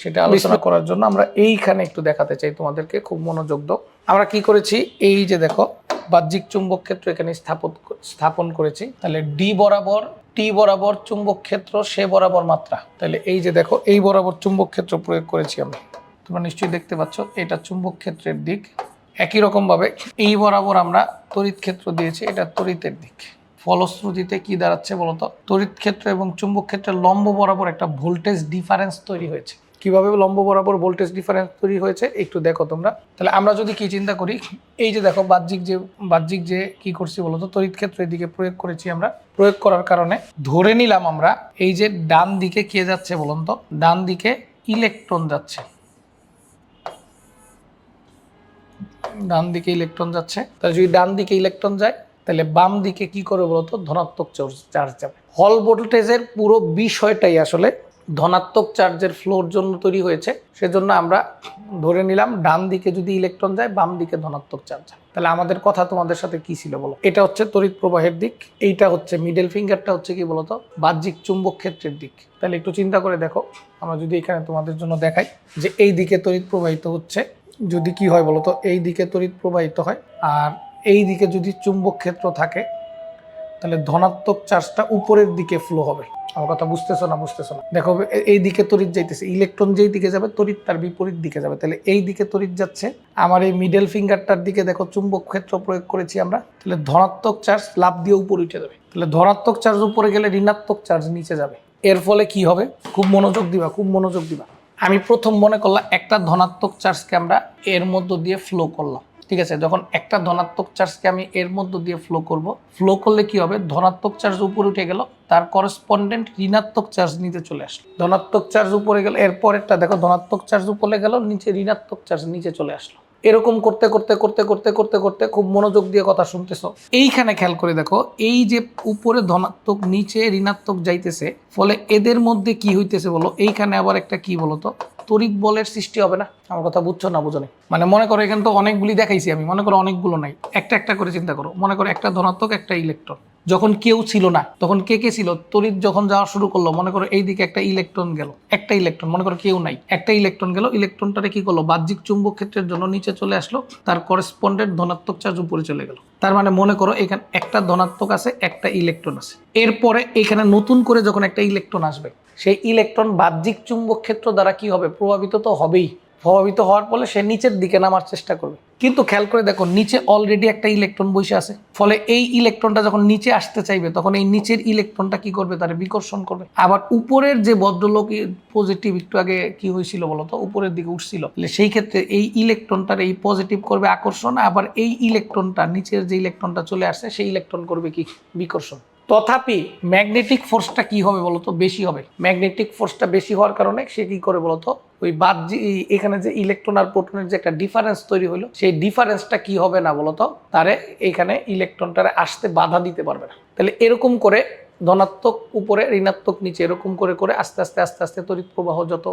সেটা আলোচনা করার জন্য আমরা এইখানে একটু দেখাতে চাই তোমাদেরকে খুব মনোযোগ দাও। আমরা কি করেছি? এই যে দেখো বাহ্যিক চুম্বক ক্ষেত্র এখানে স্থাপন স্থাপন করেছি। তাহলে ডি বরাবর টি বরাবর চুম্বক ক্ষেত্র সে বরাবর মাত্রা। তাহলে এই যে দেখো এই বরাবর চুম্বক ক্ষেত্র প্রয়োগ করেছি আমরা। তোমরা নিশ্চয়ই দেখতে পাচ্ছ এটা চুম্বক ক্ষেত্রের দিক। একই রকম ভাবে এই বরাবর আমরা তড়িৎ ক্ষেত্র দিয়েছি এটা তড়িতের দিক। ফলশ্রুতিতে কি দাঁড়াচ্ছে বলতো? তড়িৎ ক্ষেত্র এবং চুম্বক ক্ষেত্রের লম্ব বরাবর একটা ভোল্টেজ ডিফারেন্স তৈরি হয়েছে। কীভাবে লম্ব বরাবর ভোল্টেজ ডিফারেন্স তৈরি হয়েছে একটু দেখো তোমরা। তাহলে আমরা যদি কি চিন্তা করি, এই যে দেখো বাহ্যিক যে বাহ্যিক যে কি করছি বলতো, তড়িৎ ক্ষেত্র এদিকে প্রয়োগ করেছি আমরা। প্রয়োগ করার কারণে ধরে নিলাম আমরা এই যে ডান দিকে কে যাচ্ছে বলুন তো ডান দিকে ইলেকট্রন যাচ্ছে। ডান দিকে ইলেকট্রন যাচ্ছে। তাহলে যদি ডান দিকে ইলেকট্রন যায়, তাহলে বাম দিকে কি করে বলতো, ধনাত্মক চার্জ যাবে। হল ভোল্টেজের পুরো বিষয়টাই আসলে ধনাত্মক চার্জের ফ্লোর জন্য তৈরি হয়েছে, সেজন্য আমরা ধরে নিলাম ডান দিকে যদি ইলেকট্রন যায়, বাম দিকে ধনাত্মক চার্জ তাহলে আমাদের কথা তোমাদের সাথে কি ছিল বলো? এটা হচ্ছে তড়িৎ প্রবাহের দিক, এইটা হচ্ছে মিডল ফিঙ্গারটা হচ্ছে কি বলতো? বাহ্যিক চুম্বক ক্ষেত্রের দিক। তাহলে একটু চিন্তা করে দেখো, আমরা যদি এখানে তোমাদের জন্য দেখাই যে এই দিকে তড়িৎ প্রবাহিত হচ্ছে, যদি কি হয় বলতো? এই দিকে তড়িৎ প্রবাহিত হয়, আর এই দিকে যদি চুম্বক ক্ষেত্র থাকে তাহলে ধনাত্মক চার্জটা উপরের দিকে ফ্লো হবে। আমার কথা বুঝতেছো না বুঝতেছো না? দেখো এই দিকে তড়িৎ যাইতেছে। ইলেকট্রন যেই দিকে যাবে, তড়িৎ তার বিপরীত দিকে যাবে। তাহলে এই দিকে তড়িৎ যাচ্ছে। আমার এই মিডল ফিঙ্গারটার দিকে দেখো, চুম্বক ক্ষেত্র প্রয়োগ করেছি আমরা। তাহলে ধনাত্মক চার্জ লাভ দিয়ে উপরে উঠে যাবে। তাহলে ধনাত্মক চার্জ উপরে গেলে ঋণাত্মক চার্জ নিচে যাবে। এর ফলে কি হবে? খুব মনোযোগ দিবা, খুব মনোযোগ দিবা। আমি প্রথম মনে করলাম একটা ধনাত্মক চার্জকে আমরা এর মধ্য দিয়ে ফ্লো করলাম। ঠিক আছে, যখন একটা ধনাত্মক চার্জকে আমি এর মধ্য দিয়ে ফ্লো করব ফ্লো করলে কি হবে? ধনাত্মক চার্জ উপরে উঠে গেল, তার করসপন্ডেন্ট ঋণাত্মক চার্জ নিতে চলে আসলো। ধনাত্মক চার্জ উপরে গেল, এরপরেরটা দেখো, ধনাত্মক চার্জ উপরে গেল, নিচে ঋণাত্মক চার্জ নিচে চলে আসলো। এরকম করতে করতে করতে করতে করতে করতে খুব মনোযোগ দিয়ে কথা শুনতেছো। এইখানে খেয়াল করে দেখো, এই যে উপরে ধনাত্মক, নিচে ঋণাত্মক যাইতেছে, ফলে এদের মধ্যে কি হইতেছে বলো? এইখানে আবার একটা কি বলো তো তড়িৎ বলের সৃষ্টি হবে না? আমার কথা বুঝছ না বুঝো। মানে মনে করো এখানে তো অনেকগুলি দেখাইছি আমি, মনে করো অনেকগুলো নাই। একটা একটা করে চিন্তা করো। মনে করো একটা ধনাত্মক, একটা ইলেকট্রন। যখন কেউ ছিল না, তখন কে কে ছিল? তড়িৎ যখন যাওয়া শুরু করল, মনে করো এইদিকে একটা ইলেকট্রন গেল, একটা ইলেকট্রন, মনে করো কেউ নাই। একটা ইলেকট্রন গেল, ইলেকট্রনটারে কি করল? বাহ্যিক চুম্বক ক্ষেত্রের জন্য নিচে চলে আসলো, তার করেসপন্ডেন্ট ধনাত্মক চার্জ উপরে চলে গেল। তার মানে মনে করো এখানে একটা ধনাত্মক আছে, একটা ইলেকট্রন আছে। এরপরে এখানে নতুন করে যখন একটা ইলেকট্রন আসবে সেই ইলেকট্রন বাহ্যিক চুম্বক ক্ষেত্র দ্বারা কি হবে? প্রভাবিত তো হবেই। প্রভাবিত হওয়ার ফলে সে নিচের দিকে নামার চেষ্টা করবে। কিন্তু খেয়াল করে দেখো, নিচে অলরেডি একটা ইলেকট্রন বসে আছে। ফলে এই ইলেকট্রনটা যখন নিচে আসতে চাইবে, তখন এই নিচের ইলেকট্রনটা কি করবে? তার বিকর্ষণ করবে। আবার উপরের যে ভদ্রলোক পজিটিভ একটু আগে কি হয়েছিল বলতো উপরের দিকে উঠছিল। সেই ক্ষেত্রে এই ইলেকট্রনটার এই পজিটিভ করবে আকর্ষণ, আবার এই ইলেকট্রনটা, নিচের যে ইলেকট্রনটা চলে আসছে, সেই ইলেকট্রন করবে কি? বিকর্ষণ। তথাপি ম্যাগনেটিক ফোর্সটা কি হবে বলতো বেশি হবে। ম্যাগনেটিক ফোর্সটা বেশি হওয়ার কারণে সে কি করে বলতো ওই বাদ এখানে যে ইলেকট্রন আর প্রোটনের যে একটা ডিফারেন্স তৈরি হলো, সেই ডিফারেন্সটা কি হবে না বলতো তারে এখানে ইলেকট্রনটারে আসতে বাধা দিতে পারবে না। তাহলে এরকম করে ধনাত্মক উপরে, ঋণাত্মক নিচে এরকম করে করে আস্তে আস্তে আস্তে আস্তে তড়িৎ প্রবাহ যত,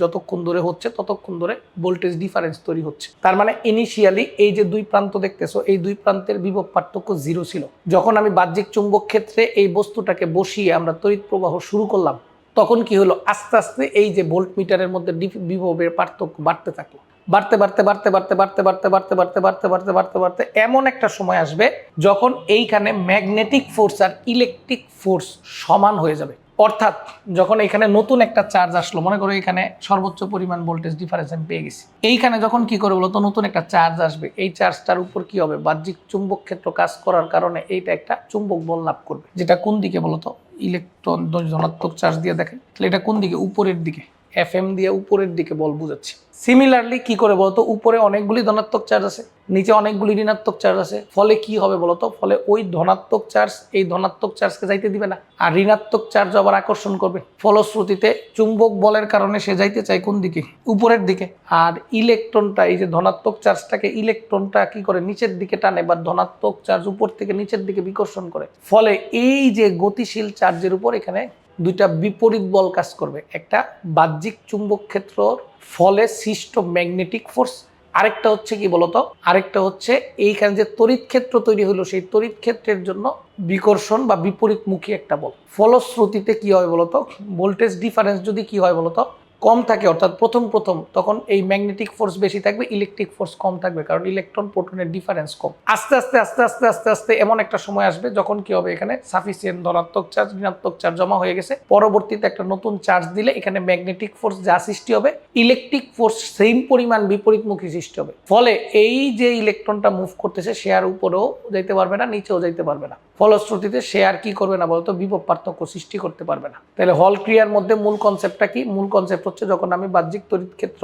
যতক্ষণ ধরে হচ্ছে, ততক্ষণ ধরে ভোল্টেজ ডিফারেন্স তৈরি হচ্ছে। তার মানে ইনিশিয়ালি এই যে দুই প্রান্ত দেখতেছো, এই দুই প্রান্তের বিভব পার্থক্য জিরো ছিল। যখন আমি বাহ্যিক চুম্বক ক্ষেত্রে এই বস্তুটাকে বসিয়ে আমরা তড়িৎ প্রবাহ শুরু করলাম, তখন কি হলো? আস্তে আস্তে এই যে ভোল্ট মিটারের মধ্যে বিভবের পার্থক্য বাড়তে থাকল। বাড়তে বাড়তে বাড়তে বাড়তে বাড়তে বাড়তে বাড়তে বাড়তে বাড়তে বাড়তে বাড়তে বাড়তে এমন একটা সময় আসবে যখন এইখানে ম্যাগনেটিক ফোর্স আর ইলেকট্রিক ফোর্স সমান হয়ে যাবে অর্থাৎ যখন এখানে নতুন একটা চার্জ আসলো মনে করো এখানে সর্বোচ্চ পরিমাণ ভোল্টেজ ডিফারেন্স আমি পেয়ে গেছি এইখানে যখন কি করে বলতো নতুন একটা চার্জ আসবে এই চার্জটার উপর কি হবে বাহ্যিক চুম্বক ক্ষেত্র কাজ করার কারণে এইটা একটা চুম্বক বল লাভ করবে যেটা কোন দিকে বলতো ইলেকট্রন ধনাত্মক চার্জ দিয়ে দেখে তাহলে এটা কোন দিকে উপরের দিকে এফ এম দিয়ে উপরের দিকে বল বুঝাচ্ছি। সিমিলারলি কি করে বলতো? উপরে অনেকগুলি ধনাত্মক চার্জ আছে, নিচে অনেকগুলি ঋণাত্মক চার্জ আছে। ফলে কি হবে বলতো? ফলে ওই ধনাত্মক চার্জ এই ধনাত্মক চার্জকে যাইতে দিবে না। আর ঋণাত্মক চার্জ আবার আকর্ষণ করবে। ফলশ্রুতিতে চুম্বক বলের কারণে সে যাইতে চায় কোন দিকে? উপরের দিকে। আর ইলেকট্রনটা, এই যে ধনাত্মক চার্জটাকে ইলেকট্রনটা কি করে? নিচের দিকে টানে বা ধনাত্মক চার্জ উপর থেকে নিচের দিকে বিকর্ষণ করে। ফলে এই যে গতিশীল চার্জের উপর এখানে দুইটা বিপরীত বল কাজ করবে। একটা বাহ্যিক চুম্বক ক্ষেত্রর ফলে সৃষ্ট ম্যাগনেটিক ফোর্স, আরেকটা হচ্ছে কি বলতো? আরেকটা হচ্ছে এইখানে যে তড়িৎ ক্ষেত্র তৈরি হলো, সেই তড়িৎ ক্ষেত্রের জন্য বিকর্ষণ বা বিপরীতমুখী একটা বল। ফলশ্রুতিতে কি হয় বলতো? ভোল্টেজ ডিফারেন্স যদি কি হয় বলতো? কম থাকে, অর্থাৎ প্রথম প্রথম তখন এই ম্যাগনেটিক ফোর্স বেশি থাকবে ইলেকট্রিক ফোর্স কম থাকবে, কারণ ইলেকট্রন প্রোটনের ডিফারেন্স কম। আস্তে আস্তে আস্তে আস্তে আস্তে আস্তে এমন একটা সময় আসবে যখন কি হবে এখানে সাফিসিয়েন্ট ধনাত্মক চার্জ ঋণাত্মক চার্জ জমা হয়ে গেছে। পরবর্তীতে একটা নতুন চার্জ দিলে এখানে ম্যাগনেটিক ফোর্স যা সৃষ্টি হবে ইলেকট্রিক ফোর্স সেম পরিমাণ বিপরীতমুখী সৃষ্টি হবে। ফলে এই যে ইলেকট্রনটা মুভ করতেছে সে আর উপরেও যাইতে পারবে না, নিচেও যাইতে পারবে না। ফলশ্রুতিতে সে আর কি করবে না বলতো? বিভব পার্থক্য সৃষ্টি করতে পারবে না। তাহলে হল ক্রিয়ার মধ্যে মূল কনসেপ্টটা কি? মূল কনসেপ্ট হচ্ছে যখন আমি বাহ্যিক তড়িৎ ক্ষেত্র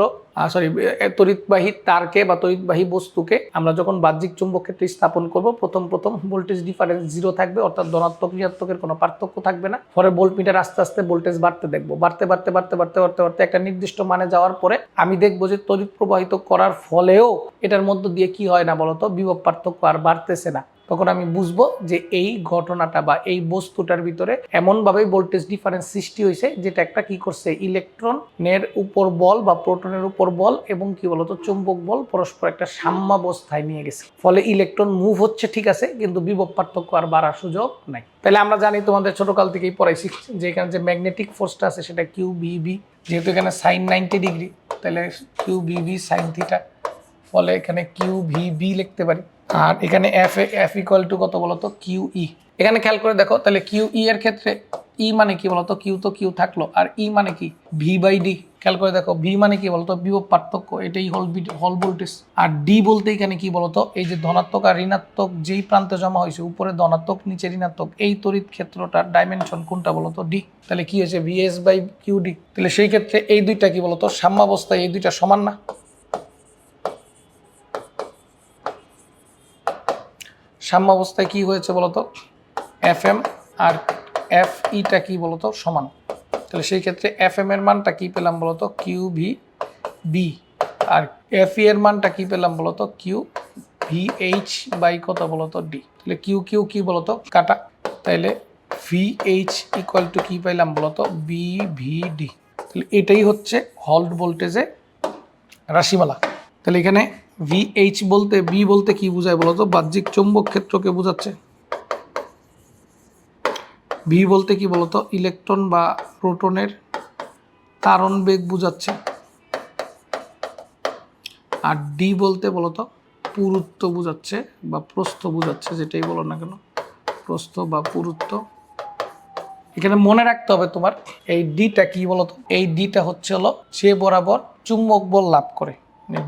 সরি তড়িৎবাহী তারকে বা তড়িৎবাহী বস্তুকে আমরা যখন বাহ্যিক চুম্বক ক্ষেত্রে স্থাপন করব, প্রথম প্রথম ভোল্টেজ ডিফারেন্স জিরো থাকবে, অর্থাৎ ধনাত্মক, ঋণাত্মকের কোনো পার্থক্য থাকবে না। পরে ভোল্ট মিটার আস্তে আস্তে ভোল্টেজ বাড়তে দেখব। বাড়তে বাড়তে বাড়তে বাড়তে বাড়তে বাড়তে একটা নির্দিষ্ট মানে যাওয়ার পরে আমি দেখব যে তড়িৎ প্রবাহিত করার ফলেও এটার মধ্য দিয়ে কি হয় না বলতো? বিভব পার্থক্য আর বাড়তেছে না। তখন আমি বুঝব যে এই ঘটনাটা বা এই বস্তুটার ভিতরে এমনভাবে ভোল্টেজ ডিফারেন্স সৃষ্টি হয়েছে যেটা একটা কি করছে, ইলেকট্রনের উপর বল বা প্রোটনের উপর বল এবং কি বলতো, চুম্বক বল পরস্পর একটা সাম্যাবস্থায় নিয়ে গেছে। ফলে ইলেকট্রন মুভ হচ্ছে ঠিক আছে, কিন্তু বিভব পার্থক্য আর বাড়ার সুযোগ নাই। তাহলে আমরা জানি তোমাদের ছোটকাল থেকেই পড়াইছি যে এখানে যে ম্যাগনেটিক ফোর্সটা আছে সেটা কিউ বিবি যেহেতু এখানে সাইন নাইনটি ডিগ্রি তাহলে Q B B sine theta ফলে এখানে কিউ ভি বি লিখতে পারি। আর এখানে এফ এফ ইকুয়াল টু কত বলতো? কিউ ই এখানে খেয়াল করে দেখো, তাহলে কিউ ই এর ক্ষেত্রে ই মানে কি বলতো? কিউ তো কিউ থাকল। আর ই মানে কি? ভি বাই ডি খেয়াল করে দেখো ভি মানে কি বলতো? বিভব পার্থক্য, এটাই হল হল ভোল্টেজ আর ডি বলতে এখানে কি বলতো? এই যে ধনাত্মক আর ঋণাত্মক যেই প্রান্তে জমা হয়েছে, উপরে ধনাত্মক, নিচে ঋণাত্মক, এই তড়িৎ ক্ষেত্রটার ডাইমেনশন কোনটা বলতো? ডি তাহলে কি হয়েছে? ভিএস বাই কিউ ডি তাহলে সেই ক্ষেত্রে এই দুইটা কি বলতো? সাম্যাবস্থায় এই দুইটা সমান না। সাম্যাবস্থায় কি হয়েছে বলতো? এফ এম আর এফ ইটা কি বলতো? সমান। তাহলে সেই ক্ষেত্রে এফ এম এর মানটা কি পেলাম বলতো? Q V B. আর এফ ই এর মানটা কি পেলাম বলতো? কিউ ভি এইচ বাই কত বলতো? ডি। তাহলে কিউ কিউ কি বলতো? কাটা। তাইলে ভি এইচ ইকুয়াল টু কি পাইলাম বলতো? B V D. তাহলে এটাই হচ্ছে হল্ট ভোল্টেজে রাশিমালা। তাহলে এখানে ভিএইচ বলতে বি বলতে কি বোঝায় বলতো বাহ্যিক চৌম্বক ক্ষেত্রকে বোঝাচ্ছে। ভি বলতে কি বলতো ইলেকট্রন বা প্রোটনের তারণ বেগ বোঝাচ্ছে। আর ডি বলতে বলতো পুরুত্ব বোঝাচ্ছে বা প্রস্থ বোঝাচ্ছে, যেটাই বলো না কেন। প্রস্থ বা পুরুত্ব। এখানে মনে রাখতে হবে তোমার, এই ডিটা কি বলতো এই ডিটা হচ্ছে হলো যে বরাবর চুম্বক বল লাভ করে।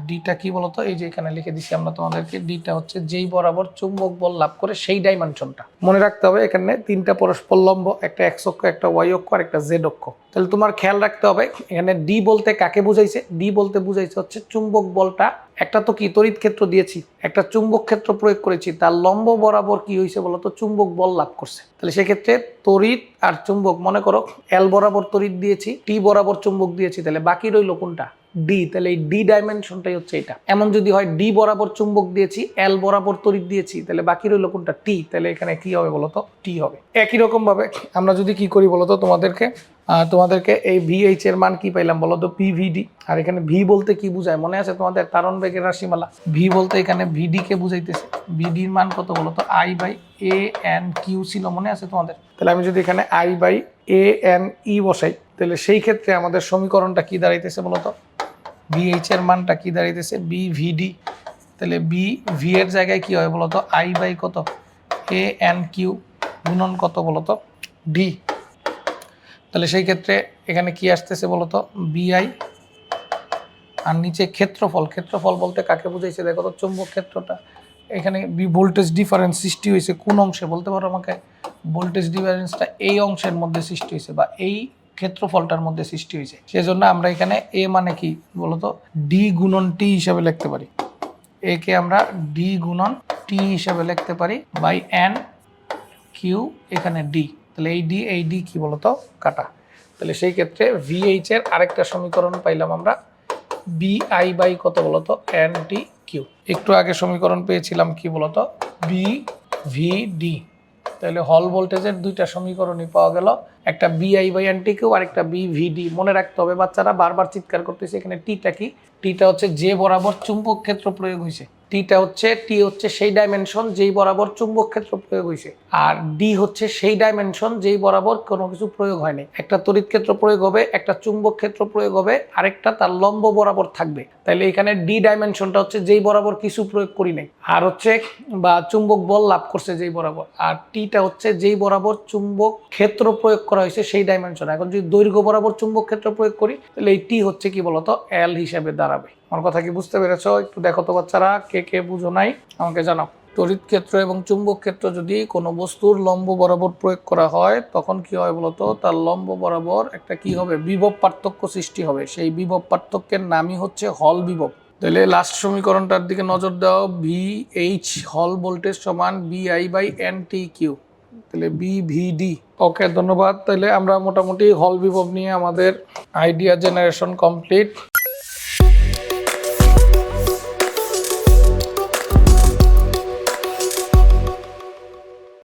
ডিটা কি বলতো? এই যে এখানে লিখে দিছি আমরা তোমাদেরকে ডিটা হচ্ছে যেই বরাবর চুম্বক বল লাভ করে সেই ডাইমেনশনটা মনে রাখতে হবে এখানে তিনটা পরস্পর লম্ব, একটা এক্স অক্ষ, একটা ওয়াই অক্ষ আর একটা জেড অক্ষ। তাহলে তোমার খেয়াল রাখতে হবে, এখানে ডি বলতে কাকে বুঝাইছে? ডি বলতে বুঝাইছে হচ্ছে চুম্বক বলটা, একটা তো কি তড়িৎ ক্ষেত্র দিয়েছি, একটা চুম্বক ক্ষেত্র প্রয়োগ করেছি, তার লম্ব বরাবর কি হয়েছে বলতো? চুম্বক বল লাভ করছে। তাহলে সেক্ষেত্রে তড়িৎ আর চুম্বক, মনে করো এল বরাবর তড়িৎ দিয়েছি টি বরাবর চুম্বক দিয়েছি, তাহলে বাকি রইল কোনটা? ডি তাহলে এই ডি ডাইমেনশনটাই হচ্ছে এটা। এমন যদি হয় ডি বরাবর চুম্বক দিয়েছি এল বরাবর তড়িৎ দিয়েছি, তাহলে বাকি রইল কোনটা? টি তাহলে এখানে কি হবে বলতো? টি হবে। একই রকম ভাবে আমরা যদি কি করি বলতো তোমাদেরকে তোমাদেরকে এই ভিএইচ এর মান কি পাইলাম বলো তো পিভিডি আর এখানে ভি বলতে কি বুঝায়? মনে আছে তোমাদের? তারণ বেগের রাশিমালা। ভি বলতে এখানে ভিডি কে বুঝাইতেছে। ভিডির মান কত বলো তো I by A N Q ছিল, মনে আছে তোমাদের? তাহলে আমি যদি এখানে I by A N E বসাই, তাহলে সেই ক্ষেত্রে আমাদের সমীকরণটা কি দাঁড়াইতেছে বলতো? ভিএইচ এর মানটা কি দাঁড়িয়েছে বি ভিডি তাহলে বি ভি এর জায়গায় কি হয় বলতো? আই বাই কত? এ এন কিউ গুণন কত বলতো? ডি তাহলে সেই ক্ষেত্রে এখানে কি আসতেছে বলতো? বিআই আর নিচে ক্ষেত্রফল। ক্ষেত্রফল বলতে কাকে বুঝাইছে? দেখো তো চুম্বক ক্ষেত্রটা এখানে বি ভোল্টেজ ডিফারেন্স সৃষ্টি হয়েছে কোন অংশে? বলতে পারো আমাকে? ভোল্টেজ ডিফারেন্সটা এই অংশের মধ্যে সৃষ্টি হয়েছে বা এই ক্ষেত্রফলটার মধ্যে সৃষ্টি হয়েছে। সেজন্য আমরা এখানে এ মানে কি বলতো? ডি গুণন টি হিসাবে লিখতে পারি। একে আমরা ডি গুণন টি হিসাবে লিখতে পারি বাই এন কিউ এখানে ডি তাহলে এই ডি এই ডি কি বলতো? কাটা। তাহলে সেই ক্ষেত্রে ভিএইচ এর আরেকটা সমীকরণ পাইলাম আমরা বিআই বাই কত বলতো? এন টি কিউ একটু আগে সমীকরণ পেয়েছিলাম কি বলতো? বি ভি ডি তাহলে হল ভোল্টেজের দুইটা সমীকরণই পাওয়া গেল। একটা B I by N T Q আর একটা বি ভি ডি মনে রাখতে হবে বাচ্চারা বারবার চিৎকার করতেছে, এখানে টিটা কি? টিটা হচ্ছে যে বরাবর চুম্বক ক্ষেত্র প্রয়োগ হয়েছে টিটা হচ্ছে, টি হচ্ছে সেই ডাইমেনশন যেই বরাবর চুম্বক ক্ষেত্র প্রয়োগ হয়েছে আর ডি হচ্ছে সেই ডাইমেনশন যেই বরাবর কোনো কিছু প্রয়োগ হয়নি একটা তড়িৎ ক্ষেত্র প্রয়োগ হবে, একটা চুম্বক ক্ষেত্র প্রয়োগ হবে, আরেকটা তার লম্ব বরাবর থাকবে। তাহলে এখানে ডি ডাইমেনশনটা হচ্ছে যেই বরাবর কিছু প্রয়োগ করি নাই। আর হচ্ছে, বা চুম্বক বল লাভ করছে যেই বরাবর। আর টিটা হচ্ছে যেই বরাবর চুম্বক ক্ষেত্র প্রয়োগ করা হয়েছে সেই ডাইমেনশন এখন যদি দৈর্ঘ্য বরাবর চুম্বক ক্ষেত্র প্রয়োগ করি তাহলে এই টি হচ্ছে কি বলতো? এল হিসাবে দাঁড়াবে। আমার কথা কি বুঝতে পেরেছ? একটু দেখো তো বাচ্চারা, কে কে বুঝো নাই, আমাকে জানাও। তড়িৎ ক্ষেত্র এবং চুম্বক ক্ষেত্র যদি কোনো বস্তুর লম্ব বরাবর প্রয়োগ করা হয়, তখন কি হয় বলতো? তার লম্ব বরাবর একটা কি হবে? বিভব পার্থক্য সৃষ্টি হবে। সেই বিভব পার্থক্যের নামই হচ্ছে হল বিভব। তাহলে লাস্ট সমীকরণটার দিকে নজর দাও। ভি এইচ হল ভোল্টেজ সমান B I by N T Q তাহলে বি ভি ডি ওকে, ধন্যবাদ। তাহলে আমরা মোটামুটি হল বিভব নিয়ে আমাদের আইডিয়া জেনারেশন কমপ্লিট